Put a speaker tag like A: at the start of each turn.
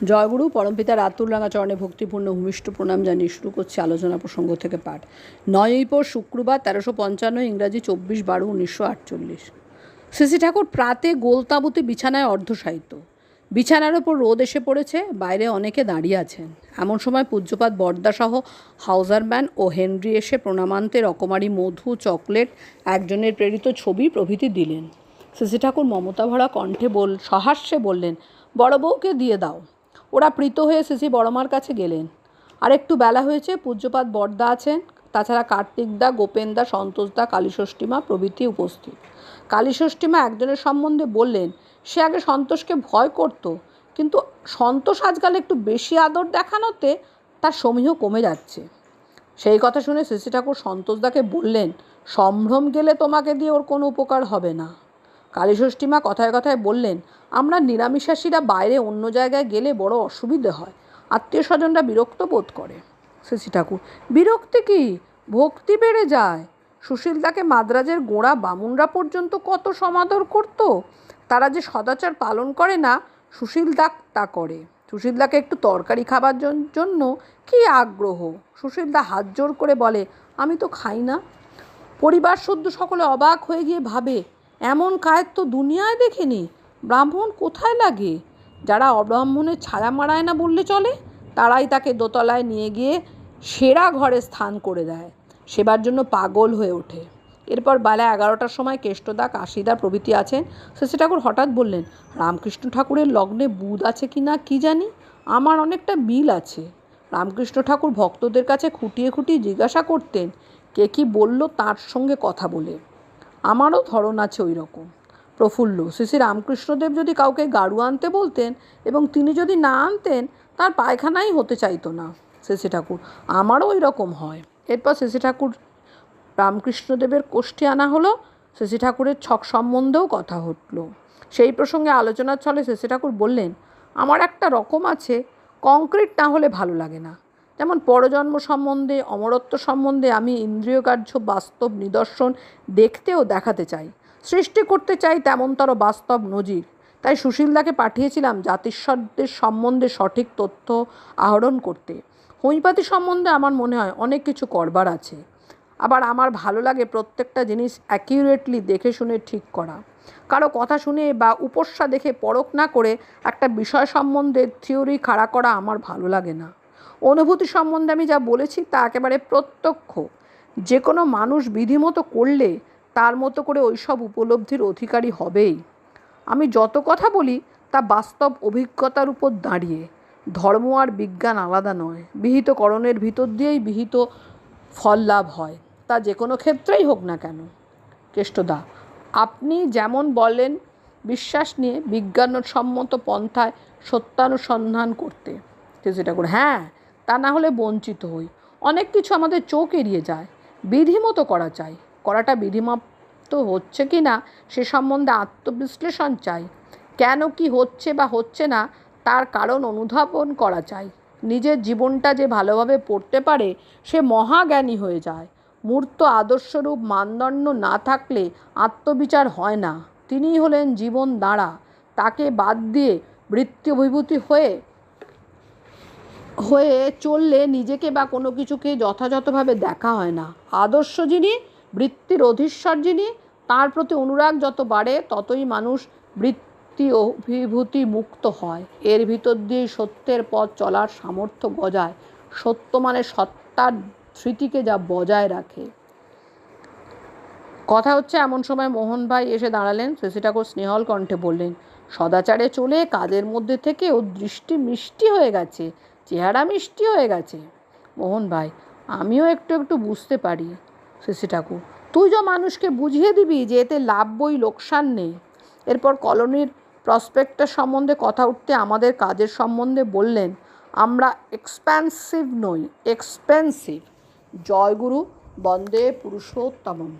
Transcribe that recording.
A: জয়গুরু, পরমপিতা রাতুল রাঙা চরণে ভক্তিপূর্ণ ভূমিষ্ঠ প্রণাম জানিয়ে শুরু করছে আলোচনা প্রসঙ্গ থেকে পাঠ। নয়ই পর শুক্রবার তেরোশো পঞ্চান্ন ইংরাজি চব্বিশ বারো উনিশশো আটচল্লিশ। শ্রী ঠাকুর, প্রাতে গোলতাবুতে বিছানায় অর্ধসাহিত্য বিছানার ওপর রোদ এসে পড়েছে, বাইরে অনেকে দাঁড়িয়ে আছেন। এমন সময় পূজ্যপাত বর্দাসহ হাউজারম্যান ও হেনরি এসে প্রণামান্তে রকমারি মধু, চকলেট, একজনের প্রেরিত ছবি প্রভৃতি দিলেন। শ্রী ঠাকুর মমতা ভরা কণ্ঠে বল, সহাস্যে বললেন, বড় বউকে দিয়ে দাও। ওরা প্রীত হয়ে সিসি বড়মার কাছে গেলেন। আর একটু বেলা হয়েছে পূজ্যপাত বর্দা আছেন, তাছাড়া কার্তিকদা গোপেনদা সন্তোষদা কালীষষ্ঠীমা প্রভৃতি উপস্থিত। কালীষষ্ঠীমা একজনের সম্বন্ধে বললেন, সে আগে সন্তোষকে ভয় করত, কিন্তু সন্তোষ আজকাল একটু বেশি আদর দেখানোতে তার সমীহ কমে যাচ্ছে। সেই কথা শুনে শ্রী ঠাকুর সন্তোষদাকে বললেন, সম্ভ্রম গেলে তোমাকে দিয়ে ওর কোনো উপকার হবে না। কালীষষ্ঠীমা কথায় কথায় বললেন আমরা নিরামিষাসীরা বাইরে অন্য জায়গায় গেলে বড় অসুবিধে হয়। আত্মীয় স্বজনরা বিরক্ত বোধ করে। শশী ঠাকুর, বিরক্তি কি? ভক্তি বেড়ে যায়। সুশীলদাকে মাদ্রাজের গোড়া বামুনরা পর্যন্ত কত সমাদর করত? তারা যে সদাচার পালন করে না, সুশীল সুশীলদা তা করে। সুশীলদাকে একটু তরকারি খাবার জন্য কি আগ্রহ? সুশীলদা হাত জোর করে বলে, আমি তো খাই না। পরিবার সদ্য সকলে অবাক হয়ে গিয়ে ভাবে, এমন কায়ের তো দুনিয়ায় দেখেনি। ব্রাহ্মণ কোথায় লাগে? যারা অব্রাহ্মণের ছায়া মারায় না বললে চলে, তারাই তাকে দোতলায় নিয়ে গিয়ে সেরা ঘরে স্থান করে দেয়। সেবার জন্য পাগল হয়ে ওঠে। এরপর বেলা এগারোটার সময় কেষ্টদা কাশিদা প্রভৃতি আছেন। শশী ঠাকুর হঠাৎ বললেন, রামকৃষ্ণ ঠাকুরের লগ্নে বুধ আছে কি না কী জানি? আমার অনেকটা মিল আছে। রামকৃষ্ণ ঠাকুর ভক্তদের কাছে খুঁটিয়ে খুঁটিয়ে জিজ্ঞাসা করতেন, কে কি বলল তার সঙ্গে কথা বলে? আমারও ধরন আছে ওই রকম প্রফুল্ল। শ্রী শ্রী রামকৃষ্ণদেব যদি কাউকে গাড়ু আনতে বলতেন এবং তিনি যদি না আনতেন, তার পায়খানাই হতে চাইতো না, শ্রী ঠাকুর। আমারও ওই রকম হয়। এরপর শ্রী ঠাকুর রামকৃষ্ণদেবের কোষ্ঠী আনা হলো, শ্রী ঠাকুরের ছক সম্বন্ধেও কথা হলো। সেই প্রসঙ্গে আলোচনার ছলে শ্রী ঠাকুর বললেন, আমার একটা রকম আছে, কংক্রিট না হলে ভালো লাগে না। যেমন পরজন্ম সম্বন্ধে, অমরত্ব সম্বন্ধে আমি ইন্দ্রিয়গ্রাহ্য বাস্তব নিদর্শন দেখতে ও দেখাতে চাই। সৃষ্টি করতে চাই তেমনতর বাস্তব নজির। তাই সুশীলদাকে পাঠিয়েছিলাম জাতিস্বরদের সম্বন্ধে সঠিক তথ্য আহরণ করতে। হোমিওপ্যাথি সম্বন্ধে আমার মনে হয় অনেক কিছু করবার আছে। আবার আমার ভালো লাগে প্রত্যেকটা জিনিস অ্যাকিউরেটলি দেখে শুনে ঠিক করা। কারও কথা শুনে বা উপস্যা দেখে পরখ না করে একটা বিষয় সম্বন্ধে থিওরি খাড়া করা আমার ভালো লাগে না। অনুভূতি সম্বন্ধে আমি যা বলেছি তা একেবারে প্রত্যক্ষ। যে কোনো মানুষ বিধিমতো করলে তার মতো করে ওইসব উপলব্ধির অধিকারী হবেই। আমি যত কথা বলি, তা বাস্তব অভিজ্ঞতার উপর দাঁড়িয়ে। ধর্ম আর বিজ্ঞান আলাদা নয়। বিহিতকরণের ভিতর দিয়েই বিহিত ফল লাভ হয়। তা যে কোনো ক্ষেত্রেই হোক না কেন। কেষ্টদা, আপনি যেমন বলেন, বিশ্বাস নিয়ে বিজ্ঞানসম্মত পন্থায় সত্যানুসন্ধান করতে। সেটা করে হ্যাঁ তা না হলে বঞ্চিত হই। অনেক কিছু আমাদের চোখ এড়িয়ে যায়। বিধিমতো করা চাই করাটা বিধিমাপ্ত হচ্ছে কি না সে সম্বন্ধে আত্মবিশ্লেষণ চাই। কেন কি হচ্ছে বা হচ্ছে না তার কারণ অনুধাবন করা চাই। নিজের জীবনটা যে ভালোভাবে পড়তে পারে সে মহাজ্ঞানী হয়ে যায়। মূর্ত আদর্শরূপ মানদণ্ড না থাকলে আত্মবিচার হয় না। তিনিই হলেন জীবন দাঁড়া তাকে বাদ দিয়ে বৃত্তি অভিভূতি হয়ে হয়ে চললে নিজেকে বা কোনো কিছুকে যথাযথভাবে দেখা হয় না। আদর্শ যিনি বৃত্তির অধীশ্বর যিনি, তার প্রতি অনুরাগ যত বাড়ে, ততই মানুষ বৃত্তি অভিভূতি মুক্ত হয়। এর ভিতর দিয়ে সত্যের পথ চলার সামর্থ্য গজায় সত্য মানে সত্তার স্মৃতিকে যা বজায় রাখে। কথা হচ্ছে, এমন সময় মোহন ভাই এসে দাঁড়ালেন। শশী ঠাকুর স্নেহল কণ্ঠে বললেন, সদাচারে চলে, কাজের মধ্যে থেকে ও দৃষ্টি মিষ্টি হয়ে গেছে, চেহারা মিষ্টি হয়ে গেছে। মোহন ভাই, আমিও একটু একটু বুঝতে পারি। শশী ঠাকুর। তুই যে মানুষকে বুঝিয়ে দিবি যে এতে লাভ বই লোকসান নেই। এরপর কলোনির প্রসপেক্টের সম্বন্ধে কথা উঠতে আমাদের কাজের সম্বন্ধে বললেন, আমরা এক্সপ্যান্সিভ নই এক্সপেন্সিভ জয়গুরু বন্দে পুরুষোত্তমম।